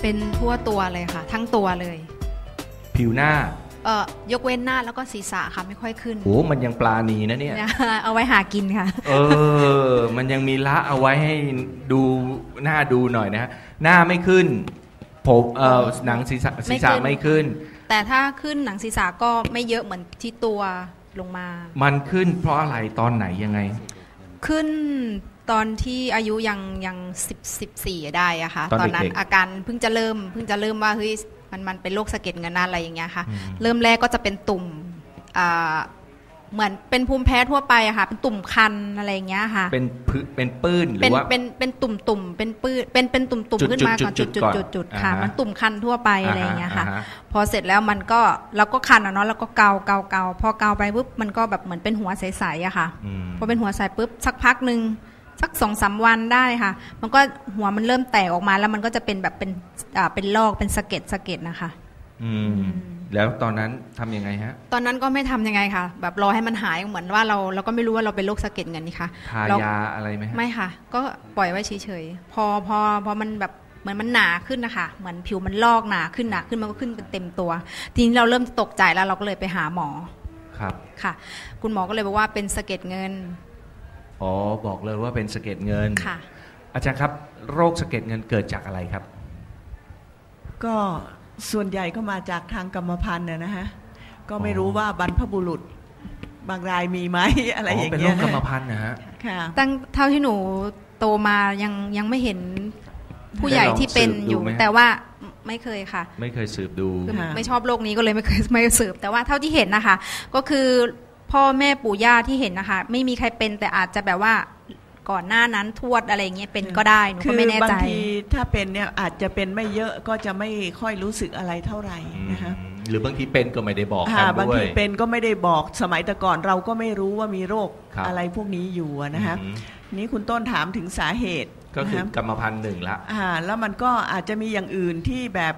เป็นทั่วตัวเลยค่ะ ทั้งตัวเลย ผิวหน้า เอ่อยกเว้นหน้าแล้วก็ศีรษะค่ะไม่ค่อยขึ้นโอ้มันยังปลาณีนะเนี่ย เอาไว้หากินค่ะ เออ มันยังมีละเอาไว้ให้ดูหน้าดูหน่อยนะฮะหน้าไม่ขึ้น ผมเอ่อหนังศีรษะศีรษะไม่ไม่ขึ้ขึ้นนแต่ถ้าขึ้นหนังศีรษะก็ไม่เยอะเหมือนที่ตัวลงมา มันขึ้นเพราะอะไรตอนไหนยังไง ขึ้น ตอนที่อายุยังยังสิบสิบสี่ได้อะค่ะตอนเด็กๆนั้นอาการเพิ่งจะเริ่มเพิ่งจะเริ่มว่าเฮ้ยมันมันเป็นโรคสะเก็ดเงินนะอะไรอย่างเงี้ยค่ะ อืม เริ่มแรกก็จะเป็นตุ่มอ่าเหมือนเป็นภูมิแพ้ทั่วไปอะค่ะ เป็นตุ่มคันอะไรอย่างเงี้ยค่ะ เป็นพืเป็นปื้นหรืเป็นอว่า เป็นเป็นตุ่มตุ่มเป็นปื้นเป็นเป็นตุ่มตุ่มจุดขึ้นมาก่อนจุจุดดจุจุดดก่อนจุดจุดอ่าค่ะฮะ มันตุ่มคันทั่วไปอะไรอย่างเงี้ยค่ะ ฮพอเสร็จแล้วมันก็เราก็คันอะเนาะแล้วก็เกาเกาเกาพอเกาไปปุ๊บมันก็แบบเหมือนเป็นหัวใสๆอะค่ะ อืมพอเป็นหัวใสปุ๊บสักพักหนึ่ง สักสองสามวันได้ค่ะ มันก็หัวมันเริ่มแตกออกมาแล้วมันก็จะเป็นแบบเป็นอ่าเป็นลอกเป็นสะเก็ดสะเก็ดนะคะ อืมแล้วตอนนั้นทำยังไงฮะ ตอนนั้นก็ไม่ทำยังไงค่ะ แบบรอให้มันหายเหมือนว่าเราเราก็ไม่รู้ว่าเราเป็นโรคสะเก็ดเงินนี่ค่ะทาเรายาอะไรไหมฮะไม่ค่ะ ก็ปล่อยไว้เฉยๆพอพอพอมันแบบเหมือนมันหนาขึ้นนะคะเหมือนผิวมันลอกหนาขึ้นหนาขึ้นมันก็ขึ้นเป็นเต็มตัว ทีนี้เราเริ่มตกใจแล้วเราก็เลยไปหาหมอครับค่ะ คุณหมอก็เลยบอกว่าเป็นสะเก็ดเงิน อ๋อบอกเลยว่าเป็นสะเก็ดเงิน ค่ะ อาจารย์ครับ โรคสะเก็ดเงินเกิดจากอะไรครับ ก็ส่วนใหญ่ก็มาจากทางกรรมพันธุ์นะนะฮะ ก็ไม่อ๋อรู้ว่าบรรพบุรุษ บางรายมีไหมอะไรอย่างเป็นโรเงี้ยคกรรมพันธุ์นะฮะ ค่ะ ตั้งเท่าที่หนูโตมายังยังไม่เห็นผู้ใหญ่ที่เป็นอยู่ ได้ลองสืบดูไหม แต่ว่าไม่เคยค่ะ ไม่เคยสืบดู คือค่ะไม่ชอบโลกนี้ก็เลยไม่เคยไม่สืบแต่ว่าเท่าที่เห็นนะคะ ก็คือ พ่อแม่ปู่ย่าที่เห็นนะคะ ไม่มีใครเป็นแต่อาจจะแบบว่าก่อนหน้านั้นทวดอะไรอย่างเงี้ยเป็นก็ได้หนูคืก็ไม่แน่บาใจงทีถ้าเป็นเนี่ยอาจจะเป็นไม่เยอะก็จะไม่ค่อยรู้สึกอะไรเท่าไหร่นะคะหรือบางทีเป็นก็ไม่ได้บอกกัอ่านบางด้วยทีเป็นก็ไม่ได้บอกสมัยแต่ก่อนเราก็ไม่รู้ว่ามีโรคครับอะไรพวกนี้อยู่อะนะคะอืมนี่คุณต้นถามถึงสาเหตุก็คือนะะกรรมพันธุ์หนึ่งละอ่าแล้วมันก็อาจจะมีอย่างอื่นที่แบบ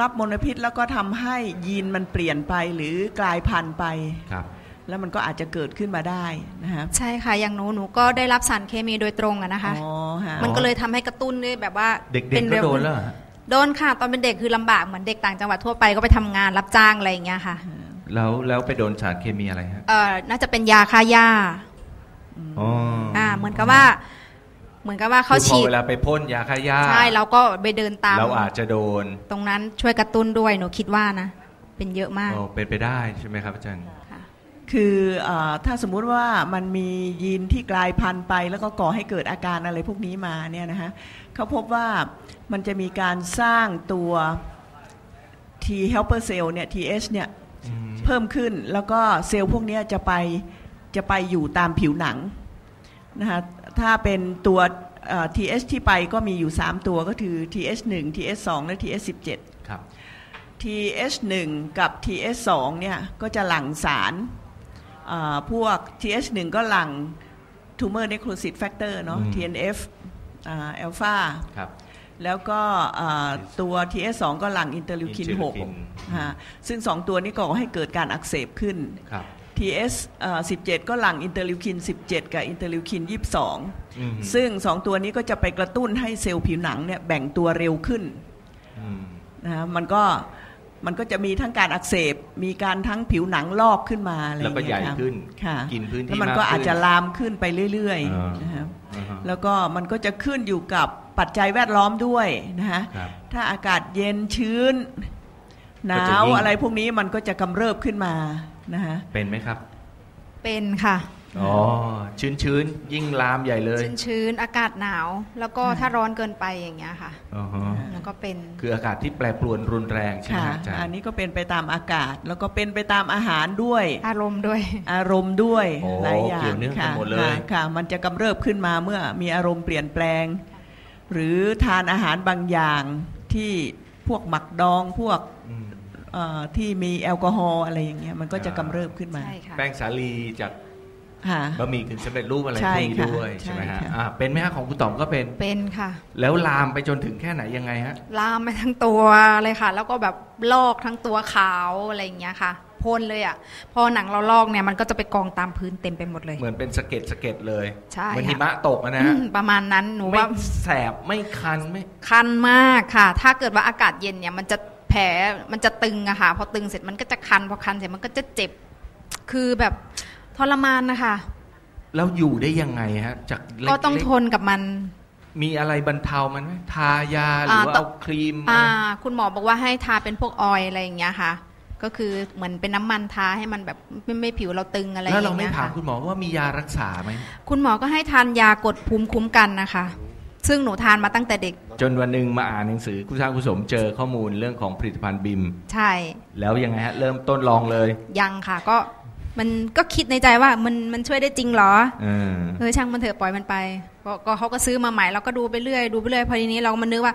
รับมลพิษแล้วก็ทำให้ยีนมันเปลี่ยนไปหรือกลายพันธุ์ไปครับ แล้วมันก็อาจจะเกิดขึ้นมาได้นะฮะใช่ค่ะอย่างหนูหนูก็ได้รับสารเคมีโดยตรงอะนะคะอ๋อฮะมันก็เลยทำให้กระตุ้นด้วยแบบว่าเด็กป็ๆก็โดนแล้วเหรอฮะโดนค่ะตอนเป็นเด็กคือลำบากเหมือนเด็กต่างจังหวัดทั่วไปก็ไปทำงานรับจ้างอะไรอย่างเงี้ยค่ะ แล้วแล้วไปโดนสารเคมีอะไรฮะเอ่อน่าจะเป็นยาฆ่าหญ้าอ๋อออ่าเหมือนกับว่าเหมือนกับว่าเขาคือพอฉีดเวลาไปพ่นยาฆ่าหญ้าใช่เราก็ไปเดินตามเราอาจจะโดน ตรงนั้นช่วยกระตุ้นด้วยหนูคิดว่านะเป็นเยอะมากอ๋อเป็นไปได้ใช่ไหมครับอาจารย์ ค่ะคือเออถ้าสมมุติว่ามันมียีนที่กลายพันธุ์ไป แล้วก็ก่อให้เกิดอาการอะไรพวกนี้มาเนี่ยนะฮะเขาพบว่ามันจะมีการสร้างตัว T helper cell เนี่ย TH เนี่ยเพิ่มขึ้นแล้วก็เซลล์พวกเนี้ยจะไปจะไปอยู่ตามผิวหนังนะคะถ้าเป็นตัวเอ่อ TH ที่ไปก็มีอยู่ 3 ตัวก็คือ TH1 TH2 และ TH17 ครับ TH1 กับ TH2 เนี่ยก็จะหลั่งสารเอ่อ พวก TH1 ก็หลั่ง tumor necrosis factor เนาะอืม TNF อัลฟาครับแล้วก็เอ่อตัว TH2 ก็หลั่งอินเตอร์ลิวคิน interleukin 6ฮะซึ่ง 2 ตัวนี้ก่อให้เกิดการอักเสบขึ้นครับ TS เอ่อ17 ก็หลั่งอินเตอร์ลิวคิน 17 กับอินเตอร์ลิวคินอืม22 ซึ่ง 2 ตัวนี้ก็จะไปกระตุ้นให้เซลล์ผิวหนังเนี่ยแบ่งตัวเร็วขึ้นอืมนะฮะมันก็ มันก็จะมีทั้งการอักเสบ มีการทั้งผิวหนังลอกขึ้นมาอะไรอแล้วย่างก็เงี้ยใหญ่ครับขึ้นค่ะกินพื้นที่แล้วมันมากก็ขึ้นอาจจะลามขึ้นไปเรื่อยอ่าๆนะครับอ่าฮะแล้วก็มันก็จะขึ้นอยู่กับปัจจัยแวดล้อมด้วยนะฮะครับถ้าอากาศเย็นชื้นหนาก็จะวยิ่งอะไรพวกนี้มันก็จะกำเริบขึ้นมานะฮะเป็นไหมครับ เป็นค่ะ อ๋อชื้นๆยิ่งลามใหญ่เลย ชื้นๆอากาศหนาว แล้วก็ถ้าร้อนเกินไปอย่างเงี้ยค่ะอ๋อฮะแล้วก็เป็นคืออากาศที่แปรปรวนรุนแรงใช่ไหมค่ะอาจารอันย์นี้ก็เป็นไปตามอากาศ แล้วก็เป็นไปตามอาหารด้วย อารมณ์ด้วย อารมณ์ด้วยโอ้หลายอย่างเกี่ยวเนื่องกันค่ะหมดเลยค่ะค่ะ มันจะกำเริบขึ้นมาเมื่อมีอารมณ์เปลี่ยนแปลง หรือทานอาหารบางอย่างที่พวกหมักดองพวกอืมเอ่อที่มีแอลกอฮอล์อะไรอย่างเงี้ยมันก็จะอ่ากำเริบขึ้นมาใช่ค่ะแป้งสาลีจาก ค่ะ บะหมี่กึ่งสำเร็จรูปอะไรใช่พวกนี้ค่ะด้วยใช่ใช่ไหมฮะค่ะอ่าเป็นไหมฮะของคุณต๋อมก็เป็นเป็นค่ะ แล้วลามไปจนถึงแค่ไหนยังไงฮะลามไปทั้งตัวเลยค่ะ แล้วก็แบบลอกทั้งตัวขาวอะไรอย่างเงี้ยค่ะพ่นเลยอะพอหนังเราลอกเนี่ยมันก็จะไปกองตามพื้นเต็มไปหมดเลย เหมือนเป็นสะเก็ดสะเก็ดเลยใช่เหมือนค่ะหิมะตกอะนะอืฮะมประมาณนั้นหนูไม่ว่าแสบไม่คันไม่คันมากค่ะ ถ้าเกิดว่าอากาศเย็นเนี่ยมันจะแผลมันจะตึงอะค่ะ พอตึงเสร็จมันก็จะคันพอคันเสร็จมันก็จะเจ็บ คือแบบ ทรมานนะคะแล้วอยู่ได้ยังไงฮะจากเล็ก็ต้องๆทนกับมัน มีอะไรบรรเทามันไหมทายาหรือว่าอ่าเอาครีมอ่าอะไรคุณหมอบอกว่าให้ทาเป็นพวกออยล์อะไรอย่างเงี้ยค่ะ ก็คือเหมือนเป็นน้ำมันทาให้มันแบบไม่ไม่ผิวเราตึงอะไรอแล้วย่างเราไม่เงี้ยถามค่ะคุณหมอว่ามียารักษาไหมคุณหมอก็ให้ทานยากดภูมิคุ้มกันนะคะ ซึ่งหนูทานมาตั้งแต่เด็ก จนวันหนึ่งมาอ่านหนังสือคุณช้างคุณสมเจอข้อมูลเรื่องของผลิตภัณฑ์บิม ใช่ แล้วยังไงฮะเริ่มต้นลองเลย ยังค่ะก็ มันก็คิดในใจว่ามันมันช่วยได้จริงเหรอเออเออช่างมันเถอะปล่อยมันไปก็ก็เขาก็ซื้อมาใหม่เราก็ดูไปเรื่อยดูไปเรื่อยพอทีนี้เราก็มานึกว่า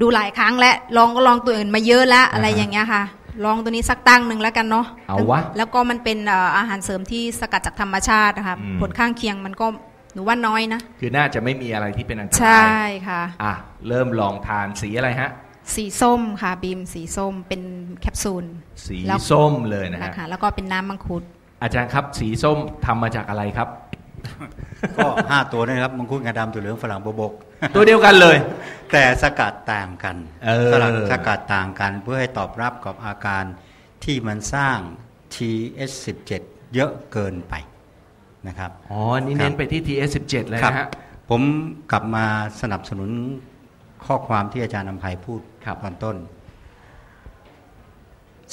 ดูหลายครั้งแล้วลองก็ลองตัวอื่นมาเยอะแล้วอะไรอย่างเงี้ยค่ะ ลองตัวนี้สักตั้งหนึ่งแล้วกันเนาะเอาวะแล้วก็มันเป็นเอ่ออาหารเสริมที่สกัดจากธรรมชาตินะคะอืมผลข้างเคียงมันก็หนูว่าน้อยนะ คือน่าจะไม่มีอะไรที่เป็นอันตใช่รายค่ะอะ เริ่มลองทานสีอะไรฮะสีส้มค่ะบีมสีส้มเป็นแคปซูล สีแล้วส้มเลยนะฮะนะคะแล้วก็เป็นน้ำมังคุด อาจารย์ครับ สีส้มทำมาจากอะไรครับ ก็ห้าตัวนะครับมังคุดงาดำตัวเหลืองฝรั่งบวบก ตัวเดียวกันเลย แต่สกัดต่างกันเออสลัดสกัดต่างกันเพื่อให้ตอบรับกับอาการที่มันสร้าง TS17 เยอะเกินไปนะครับอ๋อนี่เน้นไปที่ TS17 เลยครับนะฮะผมกลับมาสนับสนุนข้อความที่อาจารย์นำภัยพูดครับตอนต้น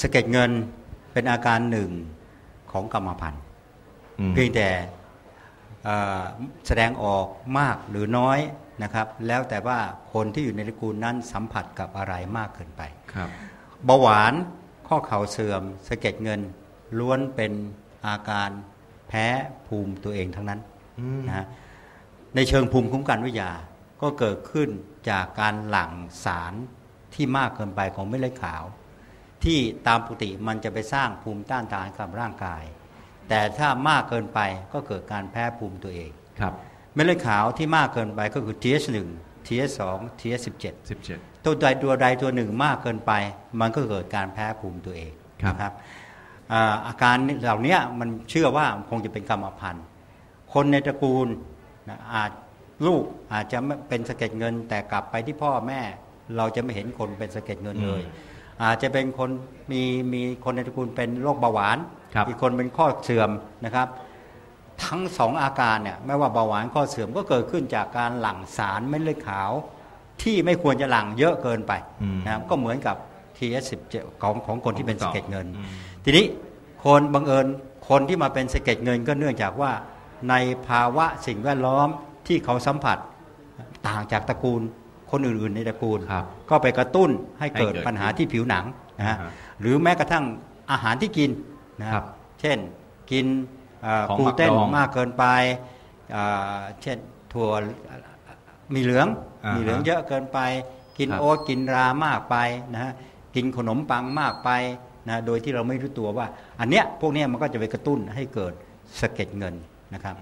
สะเก็ดเงินเป็นอาการหนึ่ง ของกรรมพันธุ์อืมเพียงแต่เอ่อแสดงออกมากหรือน้อยนะครับ แล้วแต่ว่าคนที่อยู่ในตระกูลนั้นสัมผัสกับอะไรมากเกินไปครับเบาหวานข้อเข่าเสื่อมสะเก็ดเงิน ล้วนเป็นอาการแพ้ภูมิตัวเองทั้งนั้นอืมนะฮะในเชิงภูมิคุ้มกันวิทยาก็เกิดขึ้นจากการหลั่งสารที่มากเกินไปของเม็ดเลือดขาว ที่ตามปกติมันจะไปสร้างภูมิต้านทานกับร่างกาย แต่ถ้ามากเกินไปก็เกิดการแพ้ภูมิตัวเองครับเม็ดเลือดขาวที่มากเกินไปก็คือ TH1 TH2 TH17 17ตัวใดตัวใดตัวหนึ่งมากเกินไป มันก็เกิดการแพ้ภูมิตัวเองครับนะครับอ่าอาการเหล่านี้มันเชื่อว่าคงจะเป็นกรรมพันธุ์คนในตระกูลนะอาจลูกอาจจะไม่เป็นสะเก็ดเงิน แต่กลับไปที่พ่อแม่ เราจะไม่เห็นคนเป็นสะเก็ดเงินเลย อาจจะเป็นคนมีมีคนในตระกูลเป็นโรคเบาหวานครับอีกคนเป็นข้อเสื่อมนะครับ ทั้งสองอาการเนี่ยไม่ว่าเบาหวานข้อเสื่อมก็เกิดขึ้นจากการหลั่งสารเม็ดเลือดขาว ที่ไม่ควรจะหลั่งเยอะเกินไปอืมนะครับก็เหมือนกับ TS17 ของของคนที่เป็นสะเก็ดเงินอืมทีนี้คนบังเอิญคนที่มาเป็นสะเก็ดเงินก็เนื่องจากว่าในภาวะสิ่งแวดล้อมที่เขาสัมผัสต่างจากตระกูล คนอื่นๆในตระกูลครับก็ไปกระตุ้นให้เกิดให้เกิดปัญหาที่ผิวหนังนะฮะอ่าฮะหรือแม้กระทั่งอาหารที่กินนะคครัรับบเช่นกินเอ่อของกลูเตนหมักดองมากเกินไปเอ่อเช่นถั่วมีเหลืองอ่าฮะมีเหลืองเยอะเกินไป กินครับโอ๊ตกินรามากไปนะฮะกินขนมปังมากไปนะโดยที่เราไม่รู้ตัวว่า อันเนี้ยพวกเนี้ยมันก็จะไปกระตุ้นให้เกิดสะเก็ดเงินนะครับ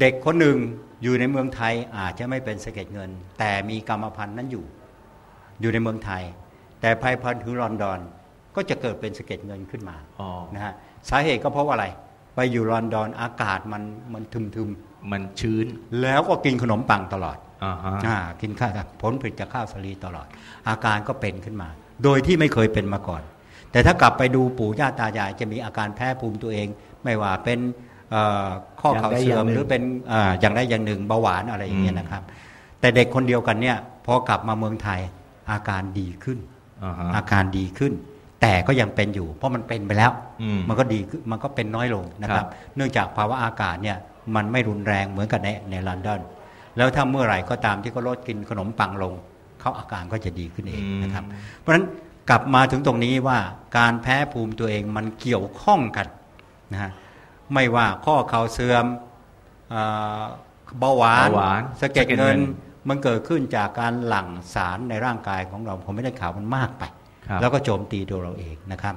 เด็กคนหนึ่งอยู่ในเมืองไทยอาจจะไม่เป็นสะเก็ดเงิน แต่มีกรรมพันธุ์นั้นอยู่ อยู่ในเมืองไทย แต่ภายพันธุ์ถึงลอนดอนก็จะเกิดเป็นสะเก็ดเงินขึ้นมาอ๋อนะฮะสาเหตุก็เพราะว่าอะไร ไปอยู่ลอนดอนอากาศมันมันทึมมันชื้นๆแล้วก็กินขนมปังตลอดอ่าฮะอ่ากินข้าวผลผลิตจากข้าวสาลีตลอด อาการก็เป็นขึ้นมา โดยที่ไม่เคยเป็นมาก่อน แต่ถ้ากลับไปดูปู่ย่าตายายจะมีอาการแพ้ภูมิตัวเอง ไม่ว่าเป็นเอ่อ ข้อเข่าเสื่อมหรือเป็นอ่าอย่างใดอย่างหนึ่งเบาหวานอะไรอย่างเงี้ยนะครับ แต่เด็กคนเดียวกันเนี่ยพอกลับมาเมืองไทยอาการดีขึ้นอ่าฮะอาการดีขึ้น แต่ก็ยังเป็นอยู่ เพราะมันเป็นไปแล้วอืมมันก็ดีขึ้นมันก็เป็นน้อยลงนะคครัรับบเนื่องจากภาวะอากาศเนี่ยมันไม่รุนแรงเหมือนกับในในลอนดอนแล้วถ้าเมื่อไหร่ก็ตามที่เขาลดกินขนมปังลงเขาอาการก็จะดีขึ้นเองนะครับ เพราะฉะนั้นกลับมาถึงตรงนี้ว่าการแพ้ภูมิตัวเองมันเกี่ยวข้องกันนะฮะ ไม่ว่าข้อเข่าเสื่อมเอ่อเบาหวานเบาหวานสะเก็ดสะเก็ดเงินเงินมันเกิดขึ้นจากการหลั่งสารในร่างกายของเราผมไม่ได้ข่าวมันมากไปครับแล้วก็โจมตีตัวเราเองนะครับ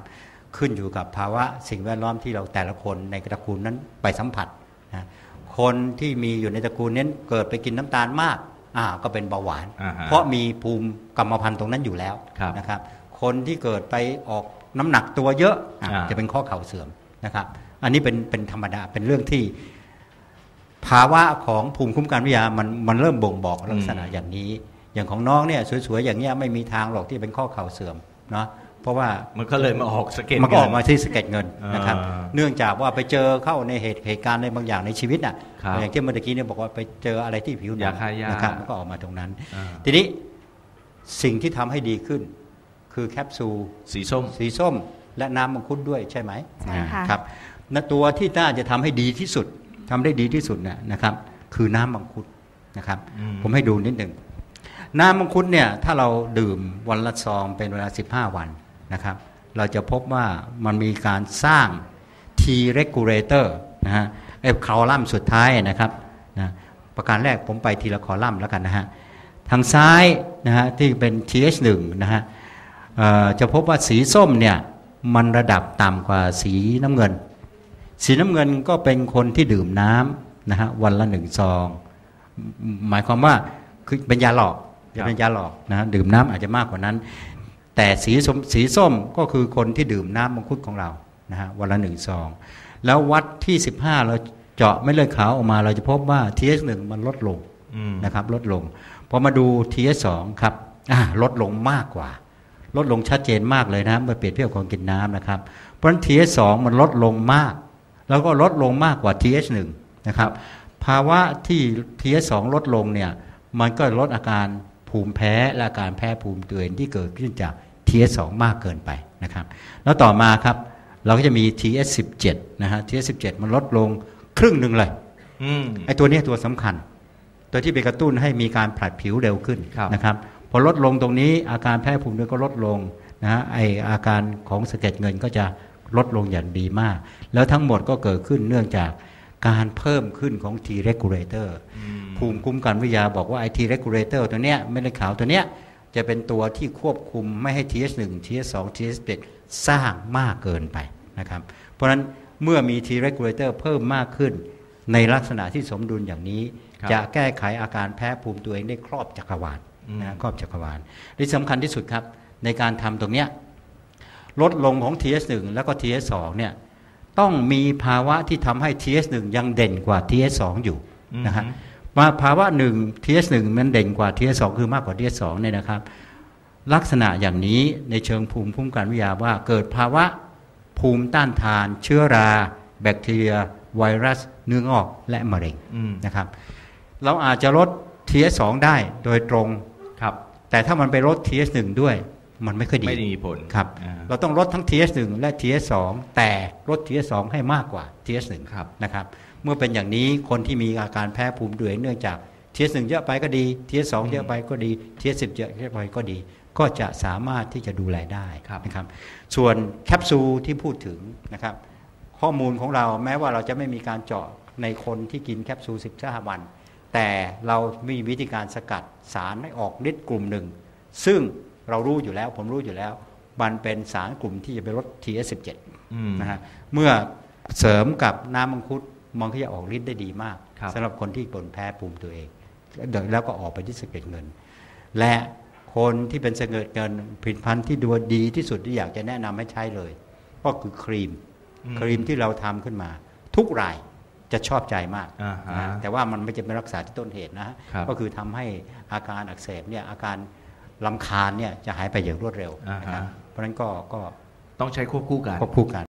ขึ้นอยู่กับภาวะสิ่งแวดล้อมที่เราแต่ละคนในตระกูลนั้นไปสัมผัสนะคนที่มีอยู่ในตระกูลนั้นเกิดไปกินน้ำตาลมากอ่าก็เป็นเบาหวานอ่าฮะเพราะมีภูมิกรรมพันธุ์ตรงนั้นอยู่แล้วครับนะครับ คนที่เกิดไปออกน้ำหนักตัวเยอะอะอ่าจะเป็นข้อเข่าเสื่อมนะครับ อันนี้เป็นเป็นธรรมดาเป็นเรื่องที่ ภาวะของภูมิคุ้มกันวิทยามันมันเริ่มบ่งบอกลักษณะอย่างนี้ อย่างของน้องเนี่ยสวยๆอย่างเงี้ยไม่มีทางหรอกที่เป็นข้อเข่าเสื่อมเนาะเพราะว่ามันก็เลยมาออกสะเก็ดมันก็ออกมาเงิที่สะเก็ดเงินนะครับอ่าเนื่องจากว่าไปเจอเข้าในเหตุเหตุการณ์ในบางอย่างในชีวิตอะครับอย่างที่เมื่อกี้เนี่ยบอกว่าไปเจออะไรที่ผิวหนัยาฆ่าหญ้านนะครับมันก็ออกมาตรงนั้นอ่าทีนี้สิ่งที่ทำให้ดีขึ้น คือแคปซูลสีส้ม สีส้ม และน้ำมังคุดด้วยใช่ไหมใช่ค่ะครับ ณตัวที่น่าจะทำให้ดีที่สุดทำได้ดีที่สุดนะนะครับ คือน้ำมังคุดนะครับอืมผมให้ดูนิดหนึ่งน้ำมังคุดเนี่ยถ้าเราดื่มวันละซองเป็นเวลา 15 วันนะครับ เราจะพบว่ามันมีการสร้าง T regulator นะฮะไอ้คอลัมน์สุดท้ายนะครับนะประการแรกผมไปทีละคอลัมน์แล้วกันนะฮะทางซ้ายนะฮะที่เป็น TH1 นะฮะเอ่อจะพบว่าสีส้มเนี่ยมันระดับต่ำกว่าสีน้ำเงิน สีน้ำเงินก็เป็นคนที่ดื่มน้ำนะฮะวันละหนึ่งซอง หมายความว่าคือเป็นยาหลอกครัจะบเป็นยาหลอกนะฮะดื่มน้ำอาจจะมากกว่านั้น แต่สีส้มสีส้มก็คือคนที่ดื่มน้ำมังคุดของเรานะฮะวันละหนึ่งซอง แล้ววัดที่ 15 เราเจาะเม็ดเลือดขาวออกมา เราจะพบว่า TH1 มันลดลงอืมนะครับลดลงพอมาดู TH2 ครับอ่าลดลงมากกว่า ลดลงชัดเจนมากเลยนะเมื่อเปรียบเทียบกับคนกินน้ำนะครับ เพราะฉะนั้น TH2 มันลดลงมาก แล้วก็ลดลงมากกว่า TH1 นะครับ ภาวะที่ TH2 ลดลงเนี่ย มันก็ลดอาการภูมิแพ้และอาการแพ้ภูมิตัวเองที่เกิดขึ้นจาก TH2 มากเกินไปนะครับ แล้วต่อมาครับ เราก็จะมี TH17 นะฮะ TH17 มันลดลงครึ่งหนึ่งเลยอืมไอ้ตัวเนี้ยตัวสำคัญ ตัวที่ไปกระตุ้นให้มีการผลัดผิวเร็วขึ้นครับนะครับพอลดลงตรงนี้อาการแพ้ภูมิด้วยก็ลดลงนะฮะไออาการของสะเก็ดเงินก็จะ ลดลงอย่างดีมาก แล้วทั้งหมดก็เกิดขึ้นเนื่องจากการเพิ่มขึ้นของ T regulator ภูมิคุ้มกันวิทยาบอกว่าไอ T regulator ตัวเนี้ยเม็ดเลือดขาวตัวเนี้ยจะเป็นตัวที่ควบคุมไม่ให้ TH1 TH2 TH17 สร้างมากเกินไปนะครับ เพราะฉะนั้นเมื่อมี T regulator เพิ่มมากขึ้น ในลักษณะที่สมดุลอย่างนี้ครับจะแก้ไขอาการแพ้ภูมิตัวเองได้ครอบจักรวาลอืมนะครอบจักรวาลที่สำคัญที่สุดครับ ในการทำตรงเนี้ย ลดลงของ TS1 แล้วก็ TS2 เนี่ยต้องมีภาวะที่ทำให้ TS1 ยังเด่นกว่า TS2 อยู่นะฮะมาภาวะหนึ่ง TS1 มันเด่นกว่า TS2 คือมากกว่า TS2 เนี่ยนะครับ ลักษณะอย่างนี้ในเชิงภูมิคุ้มกันวิทยาว่าเกิดภาวะภูมิต้านทาน เชื้อรา แบคทีเรีย ไวรัส เนื้องอกและมะเร็งอืมนะครับ เราอาจจะลด TS2 ได้โดยตรงครับแต่ถ้ามันไปลด TS1 ด้วย มันไม่ค่อยดีไม่ได้มีผลครับอ่าเราต้องลดทั้ง TS1 และ TS2 แต่ลด TS2 ให้มากกว่า TS1 ครับนะครับเมื่อเป็นอย่างนี้คนที่มีอาการแพ้ภูมิด้วยเนื่องจาก TS1 เยอะไปก็ดี TS2 เยอะไปก็ดี TS10 เยอะไปก็ดี ก็จะสามารถที่จะดูแลได้ครับนะครับส่วนแคปซูลที่พูดถึงนะครับข้อมูลของเราแม้ว่าเราจะไม่มีการเจาะในคนที่กินแคปซูล15วัน แต่เรามีวิธีการสกัดสารให้ออกฤทธิ์กลุ่มหนึ่ง ซึ่ง เรารู้อยู่แล้ว ผมรู้อยู่แล้ว มันเป็นสารกลุ่มที่จะไปลด TS17 อืมนะฮะเมื่อเสริมกับน้ำมังคุดมันก็จะออกฤทธิ์ได้ดีมากครับสำหรับคนที่ปนแพ้ภูมิตัวเองแล้วก็ออกไปที่สะเก็ดเงิน และคนที่เป็นสะเก็ดเงินผลิตภัณฑ์ที่ดูดีที่สุดที่อยากจะแนะนำให้ใช้เลย ก็คือครีมอืมครีมที่เราทำขึ้นมา ทุกรายจะชอบใจมากอ่าฮะนะแต่ว่ามันไม่จะเป็นรักษาที่ต้นเหตุนะฮะครับก็คือทำให้อาการอักเสบเนี่ยอาการ ลำคาญเนี่ยจะหายไปอย่างรวดเร็วนะครับอ่าฮะเพราะฉะนั้นก็ก็ต้องใช้ควบคู่กัน ควบคู่กัน